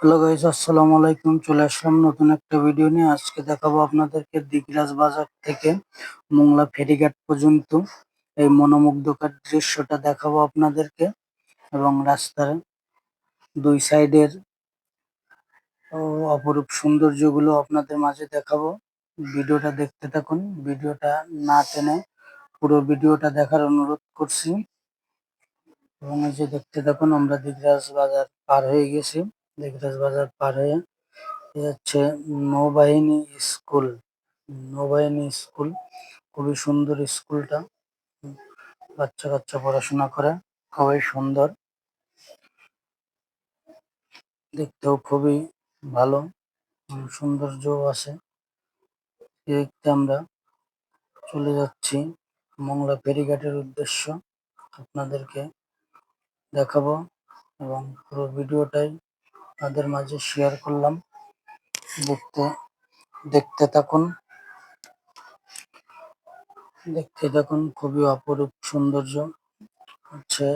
Hello guys আসসালামু আলাইকুম। চলে আসলাম নতুন একটা ভিডিও নিয়ে। আজকে দেখাবো আপনাদেরকে দিগরাজ বাজার থেকে মোংলা ফেরিঘাট পর্যন্ত এই মনোমুগ্ধকর দৃশ্যটা দেখাবো আপনাদেরকে এবং রাস্তার দুই সাইডের অপরূপ সৌন্দর্যগুলো আপনাদের মাঝে দেখাবো। ভিডিওটা দেখতে থাকুন। ভিডিওটা না টেনে পুরো ভিডিওটা দেখার অনুরোধ করছি। এবং এই যে দেখতে থাকুন, আমরা দিগরাজ বাজার পার হয়ে গেছি। দিগরাজ বাজার পার হয়ে এ হচ্ছে নৌবাহিনী স্কুল। নৌবাহিনী স্কুল খুবই সুন্দর স্কুল -টা বাচ্চা কাচ্চা পড়াশোনা করে খুবই সুন্দর। দেখতেও খুবই ভালো উম, সৌন্দর্য আছে। দেখতে আমরা চলে যাচ্ছি মংলা ফেরিঘাটের উদ্দেশ্য। আপনাদেরকে দেখাবো এবং পুরো ভিডিওটাই তাদের মাঝে শেয়ার করলাম। দেখতে দেখতে থাকুন। দেখতে থাকুন, খুবই অপরূপ সৌন্দর্য হচ্ছে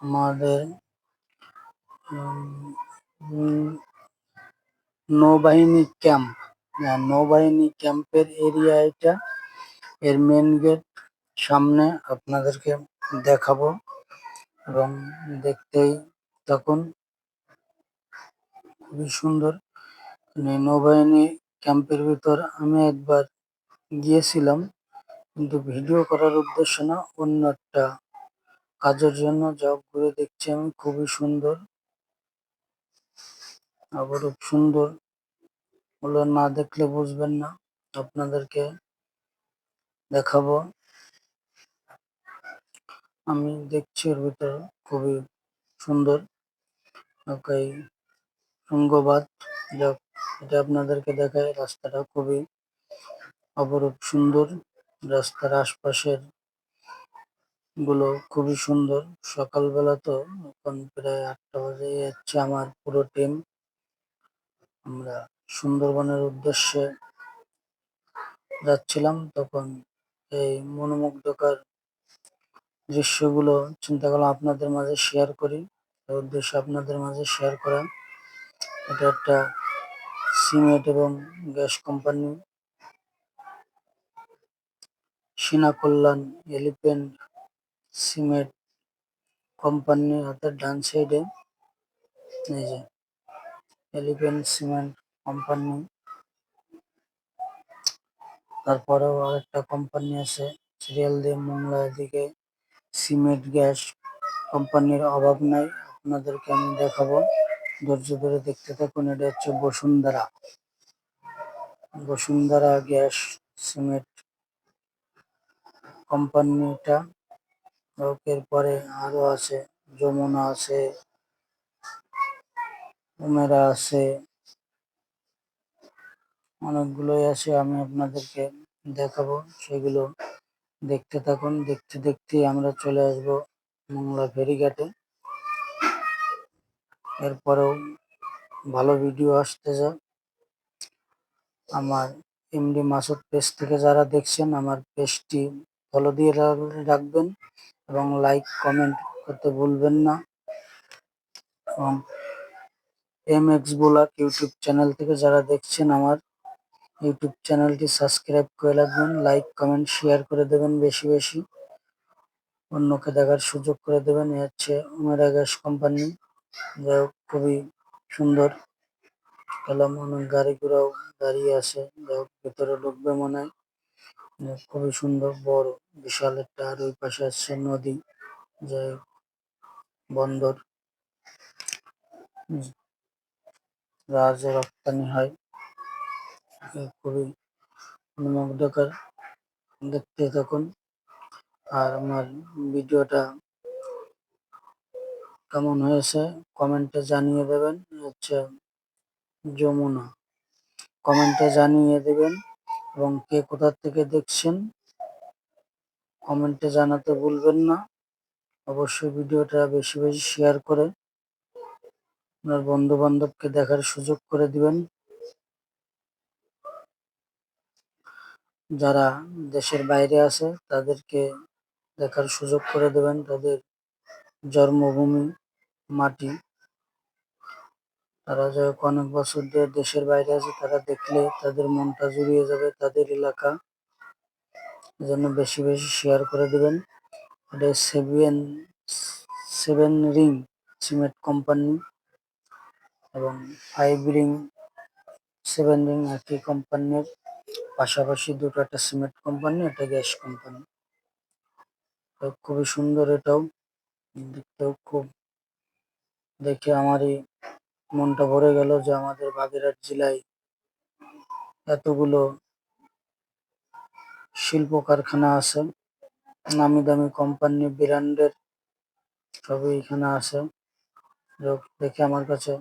আমাদের নৌবাহিনী ক্যাম্প নৌবাহিনী ক্যাম্পের এরিয়া এটা, এর মেন গেট সামনে আপনাদেরকে দেখাবো। এবং দেখতেই থাকুন। খুবই সুন্দর। এই নৌবাহিনী ক্যাম্পের ভিতর আমি একবার গিয়েছিলাম, কিন্তু ভিডিও করার উদ্দেশ্য না, অন্য একটা কাজের জন্য যা ঘুরে দেখছি আমি, খুবই সুন্দর। অপরূপ সুন্দর ওগুলো না দেখলে বুঝবেন না, আপনাদেরকে দেখাবো। আমি দেখছি ওর ভিতরে, খুবই সুন্দর। ওকে শৃঙ্গবাদ যা এটা আপনাদেরকে দেখায় রাস্তাটা খুবই অপরূপ সুন্দর। রাস্তার আশপাশেরগুলো খুবই সুন্দর। সকালবেলা তো এখন প্রায় আটটা বাজে যাচ্ছে আমার পুরো টিম আমরা সুন্দরবনের উদ্দেশ্যে যাচ্ছিলাম, তখন এই মনোমুগ্ধকর দৃশ্যগুলো চিন্তা করলাম আপনাদের মাঝে শেয়ার করি। উদ্দেশ্যে আপনাদের মাঝে শেয়ার করা। এটা একটা সিমেন্ট এবং গ্যাস কোম্পানি। সিনা কল্যাণ এলিফেন্ট সিমেন্ট কোম্পানি অর্থাৎ ডান সাইডে এই যে এলিফেন্ট সিমেন্ট কোম্পানি। তারপরেও আরেকটা কোম্পানি আছে, সিরিয়াল দিয়ে মোংলা এদিকে। সিমেন্ট গ্যাস কোম্পানির অভাব নাই, আপনাদেরকে আমি দেখাবো। ধৈর্য ধরে দেখতে থাকুন, এটা হচ্ছে Bashundhara. Bashundhara gas cement company কোম্পানিটা এর পরে আরও আছে, যমুনা আছে, উমেরা আছে, অনেকগুলোই আছে, আমি আপনাদেরকে দেখাবো, সেগুলো দেখতে থাকুন। দেখতে দেখতে আমরা চলে আসব মোংলা ফেরিঘাটে। এরপরেও ভালো ভিডিও আসতে আমার এমডি মাসুদ পেজ থেকে যারা দেখছেন, আমার পেজটি ফলো দিয়ে রাখবেন এবং লাইক কমেন্ট করতে ভুলবেন না। এবং M X blog YouTube channel থেকে যারা দেখছেন আমার ইউটিউব চ্যানেলটি সাবস্ক্রাইব করে রাখবেন লাইক কমেন্ট শেয়ার করে দেবেন বেশি বেশি। অন্যকে দেখার সুযোগ করে দেবেন, এ হচ্ছে উমেরা গ্যাস কোম্পানি যাই হোক, খুবই সুন্দর। এলাম অনেক গাড়ি ঘোড়াও দাঁড়িয়ে আছে। যাই হোক, ভেতরে ঢুকবে মনে হয়। খুবই সুন্দর, বড়, বিশাল একটা, আর ওই পাশে আছে নদী। যাই হোক, বন্দর। জাহাজে রপ্তানি হয়। খুবই মনোমুগ্ধকর। দেখতে থাকুন। আর আমার ভিডিওটা কেমন হয়েছে? কমেন্টে জানিয়ে দেবেন। হচ্ছে যমুনা। কমেন্টে জানিয়ে দেবেন এবং কে কোথা থেকে দেখছেন, কমেন্টে জানাতে ভুলবেন না। অবশ্যই ভিডিওটা বেশি বেশি শেয়ার করে আপনার বন্ধু বান্ধবকে দেখার সুযোগ করে দিবেন। যারা দেশের বাইরে আছে, তাদেরকে দেখার সুযোগ করে দেবেন। তাদের জন্মভূমি, মাটি। তারা যাই অনেক বছর ধরে দেশের বাইরে আছে, তারা দেখলে তাদের মনটা জুড়িয়ে যাবে, তাদের এলাকা জন্য বেশি বেশি শেয়ার করে দিবেন। এটা seven seven ring cement company এবং ফাইভ রিং, সেভেন রিং একই কোম্পানির। পাশাপাশি দুটো একটা সিমেন্ট কোম্পানি, একটা গ্যাস কোম্পানি। খুবই সুন্দর এটাও। দেখতেও খুব দেখে আমারই মনটা ভরে গেল যে আমাদের বাগেরহাট জেলায় এতগুলো শিল্প কারখানা আছে নামি দামি কোম্পানি, ব্র্যান্ডের সবই এখানে আছে। দেখে আমার কাছে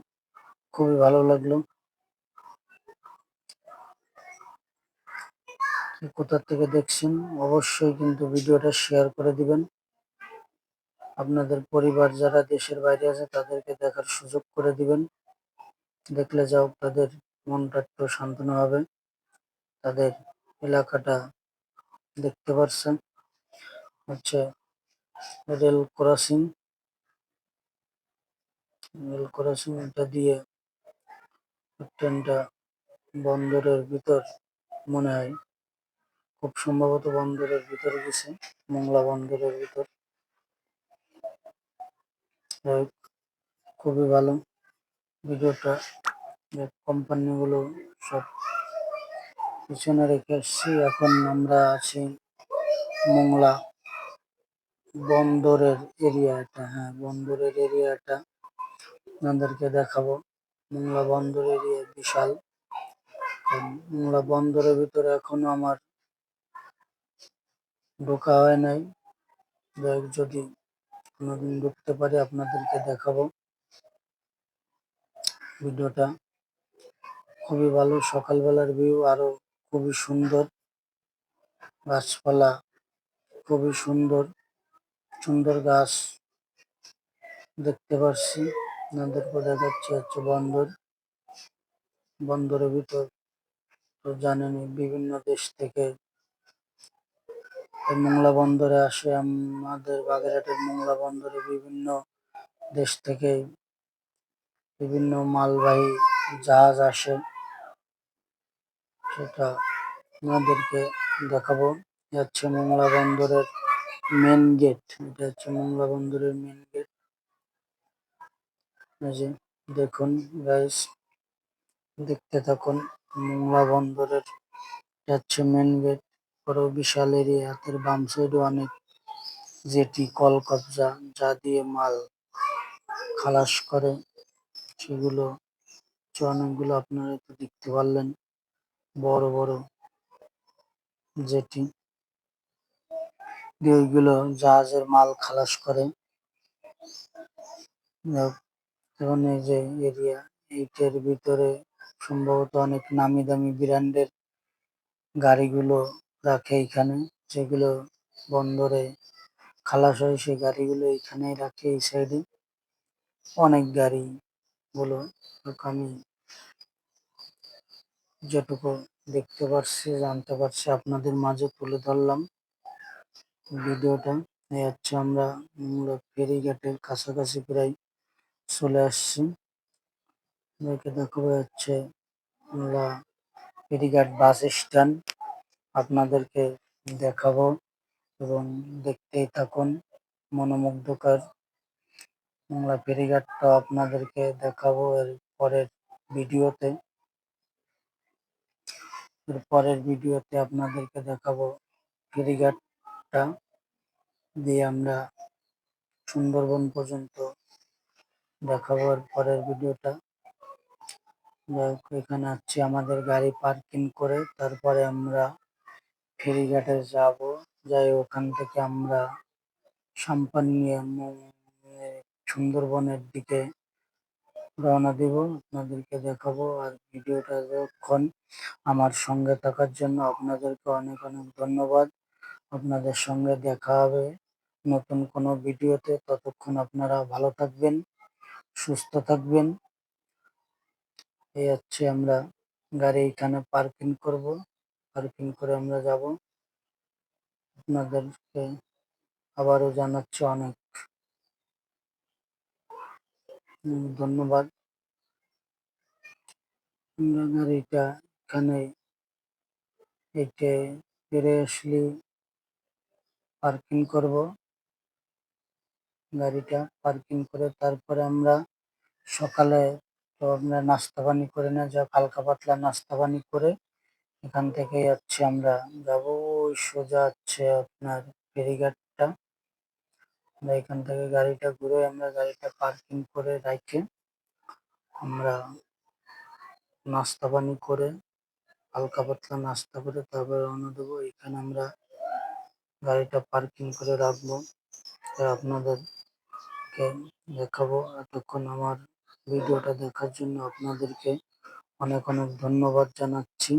খুবই ভালো লাগল। কোথা থেকে দেখছেন, অবশ্যই কিন্তু ভিডিওটা শেয়ার করে দিবেন। আপনাদের পরিবার যারা দেশের বাইরে আছে, তাদেরকে দেখার সুযোগ করে দিবেন। দেখলে যাও তাদের মনটা একটু সান্ত্বনা হবে। তাদের এলাকাটা দেখতে পারছেন। হচ্ছে রেল ক্রসিং। রেল ক্রসিং এটা দিয়ে ট্রেনটা বন্দরের ভিতর মনে হয়, খুব সম্ভবত বন্দরের ভিতর গেছে, মোংলা বন্দরের ভিতর। যাই খুবই ভালো। ভিডিওটা কোম্পানি গুলো সব পিছনে রেখে এসছি এখন আমরা আছি মোংলা বন্দরের এরিয়া এরিয়াটা হ্যাঁ বন্দরের এরিয়া এরিয়াটা আপনাদেরকে দেখাবো। মোংলা বন্দর এরিয়া বিশাল। মোংলা বন্দরের ভিতরে এখনও আমার ঢোকা হয় নাই। যদি কোনোদিন ঢুকতে পারি, আপনাদেরকে দেখাবো। ভিডিওটা খুবই ভালো, সকালবেলার ভিউ আরও খুবই সুন্দর। গাছপালা খুবই সুন্দর সুন্দর গাছ দেখতে পাচ্ছি আপনাদেরকে দেখাচ্ছি হচ্ছে বন্দর। বন্দরের ভিতর তো জানেনই, বিভিন্ন দেশ থেকে এই মোংলা বন্দরে আসে। আমাদের বাগেরহাটের মোংলা বন্দরে বিভিন্ন দেশ থেকে বিভিন্ন মালবাহী জাহাজ আসে। সেটা আপনাদেরকে দেখাবো। এ হচ্ছে মোংলা বন্দরের মেন গেট এটা হচ্ছে মোংলা বন্দরের মেন গেট দেখুন গাইস দেখতে থাকুন মোংলা বন্দরের এটা হচ্ছে মেন গেট বড় বিশাল এরিয়া হাতের বাম সাইড -এ অনেক জেটি, কলকবজা, যা দিয়ে মাল খালাস করে। সেগুলো অনেকগুলো আপনারা তো দেখতে পারলেন, বড় বড় যেটি ওইগুলো জাহাজের মাল খালাস করে। যে এরিয়া, এইটার ভিতরে সম্ভবত অনেক নামি দামি ব্র্যান্ডের গাড়িগুলো রাখে এখানে। যেগুলো বন্দরে খালাস হয় সেই গাড়িগুলো এখানেই রাখে এই সাইড -এ। অনেক গাড়ি গুলো আমি যেটুকু দেখতে পারছি, জানতে পারছি, আপনাদের মাঝে তুলে ধরলাম। ভিডিওটা এই হচ্ছে আমরা ফেরিঘাটের কাছাকাছি প্রায় চলে আসছি। দেখে দেখাবো হচ্ছে আমরা ফেরিঘাট বাস স্ট্যান্ড। আপনাদেরকে দেখাবো এবং দেখতেই থাকুন মনোমুগ্ধকর বাংলা ফেরিঘাটটা আপনাদেরকে দেখাবো এর পরের ভিডিওতে। এর পরের ভিডিওতে আপনাদেরকে দেখাবো ফেরিঘাটটা দিয়ে আমরা সুন্দরবন পর্যন্ত দেখাবো এর পরের ভিডিওটা। যাই হোক, এখানে হচ্ছে আমাদের গাড়ি পার্কিং করে তারপরে আমরা ফেরিঘাটে যাব। যাই ওখান থেকে আমরা সাম্পান নিয়ে সুন্দরবনের দিকে রওনা দিব। আপনাদেরকে দেখাবো আর ভিডিওটা যখন আমার সঙ্গে থাকার জন্য আপনাদেরকে অনেক অনেক ধন্যবাদ। আপনাদের সঙ্গে দেখা হবে নতুন কোনো ভিডিওতে। ততক্ষণ আপনারা ভালো থাকবেন, সুস্থ থাকবেন। এই হচ্ছে আমরা গাড়ি এখানে পার্কিং করব। পার্কিং করে আমরা যাব। আপনাদেরকে আবারও জানাচ্ছি অনেক ধন্যবাদ। গাড়িটা এখানে এটে ফিরে আসলে পার্কিং করব। গাড়িটা পার্কিং করে তারপরে আমরা সকালে তো আমরা নাস্তা পানি করে না যা হালকা পাতলা নাস্তা পানি করে এখান থেকে যাচ্ছি আমরা। যাব ওই সোজা হচ্ছে আপনার ফেরিঘাটটা। আমরা এখান থেকে গাড়িটা ঘুরে আমরা গাড়িটা পার্কিং করে রাইখে আমরা নাস্তা পানি করে, হালকা পাতলা নাস্তা করে তারপরে রওনা দেবো। এখানে আমরা গাড়িটা পার্কিং করে রাখব। তো আপনাদেরকে দেখাবো। এতক্ষণ আমার ভিডিওটা দেখার জন্য আপনাদেরকে অনেক অনেক ধন্যবাদ জানাচ্ছি।